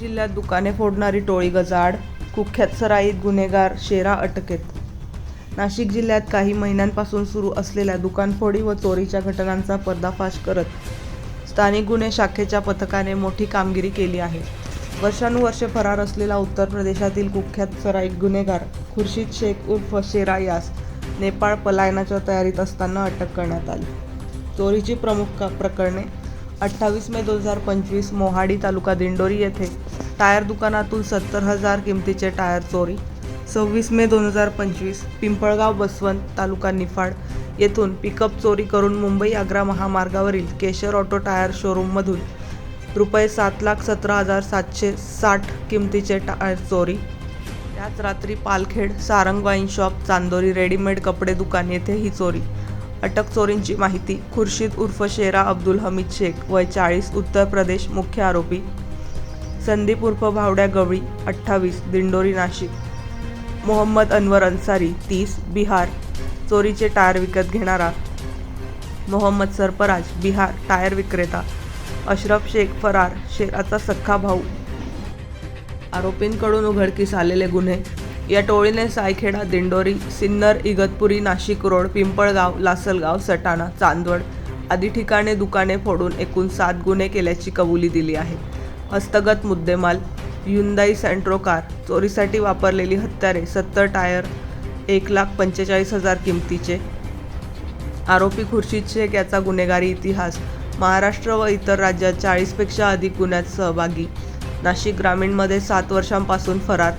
जिल्ह्यात दुकाने फोडणारी टोळी गजाड कुख्यात सराईत गुन्हेगार शेरा अटकेत. नाशिक जिल्ह्यात काही महिन्यांपासून सुरू असलेल्या दुकानफोडी व चोरीच्या घटनांचा पर्दाफाश करत स्थानिक गुन्हे शाखेच्या पथकाने मोठी कामगिरी केली आहे. वर्षानुवर्षे फरार असलेला उत्तर प्रदेशातील कुख्यात सराईत गुन्हेगार खुर्शीद शेख उर्फ शेरा यास नेपाळ पलायनाच्या तयारीत असताना अटक करण्यात आली. चोरीची प्रमुख का- प्रकरणे अठ्ठावीस मे दोन हजार पंचवीस मोहाडी तालुका दिंडोरी येथे टायर दुकानातून सत्तर हजार किमतीचे टायर चोरी. सव्वीस मे दोन हजार पंचवीस पिंपळगाव बसवंत तालुका निफाड येथून पिकअप चोरी करून मुंबई आग्रा महामार्गावरील केशर ऑटो टायर शोरूममधून रुपये सात लाख सतरा हजार सातशे साठ किमतीचे टायर चोरी. त्याच रात्री Palkhed Sarang wine shop Chandori readymade कपडे दुकान येथे ही चोरी. अटक चोरींची माहिती खुर्शीद उर्फ शेरा अब्दुल हमीद शेख वय चाळीस उत्तर प्रदेश मुख्य आरोपी. संदीप उर्फ भावड्या गवळी अठ्ठावीस दिंडोरी नाशिक. मोहम्मद अनवर अन्सारी तीस बिहार. चोरीचे टायर विकत घेणारा. मोहम्मद सरफराज बिहार टायर विक्रेता. अशरफ शेख फरार शेराचा सख्खा भाऊ. आरोपींकडून उघडकीस आलेले गुन्हे. या टोळीने सायखेडा दिंडोरी सिन्नर इगतपुरी नाशिक रोड पिंपळगाव लासलगाव सटाणा चांदवड आदी ठिकाणी दुकाने फोडून एकूण सात गुन्हे केल्याची कबुली दिली आहे. हस्तगत मुद्देमाल युंदाई सँट्रो कार चोरीसाठी वापरलेली हत्यारे सत्तर टायर एक लाख पंचेचाळीस हजार किमतीचे आरोपी खुर्शीद शेख याचा गुन्हेगारी इतिहास महाराष्ट्र व इतर राज्यात चाळीसपेक्षा अधिक गुन्ह्यात सहभागी नाशिक ग्रामीणमध्ये सात वर्षांपासून फरार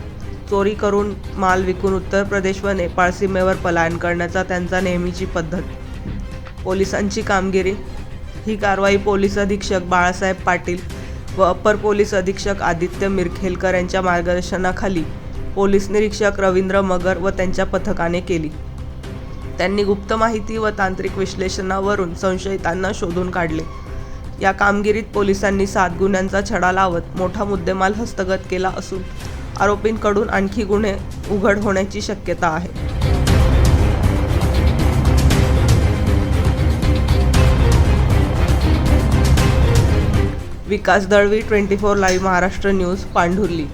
चोरी करून माल विकून उत्तर प्रदेश व नेपाळ सीमेवर पलायन करण्याचा त्यांचा नेहमीची पद्धत. पोलिसांची कामगिरी. ही कारवाई पोलीस अधीक्षक बाळासाहेब पाटील व अप्पर पोलीस अधीक्षक आदित्य मिरखेलकर यांच्या मार्गदर्शनाखाली पोलीस निरीक्षक रवींद्र मगर व त्यांच्या पथकाने केली. त्यांनी गुप्त माहिती व तांत्रिक विश्लेषणावरून संशयितांना शोधून काढले. या कामगिरीत पोलिसांनी सात गुन्ह्यांचा छडा लावत मोठा मुद्देमाल हस्तगत केला असून आरोपींकडून आणखी गुन्हे उघड होण्याची शक्यता आहे. Vikas Dalvi twenty four live Maharashtra news Pandhurli.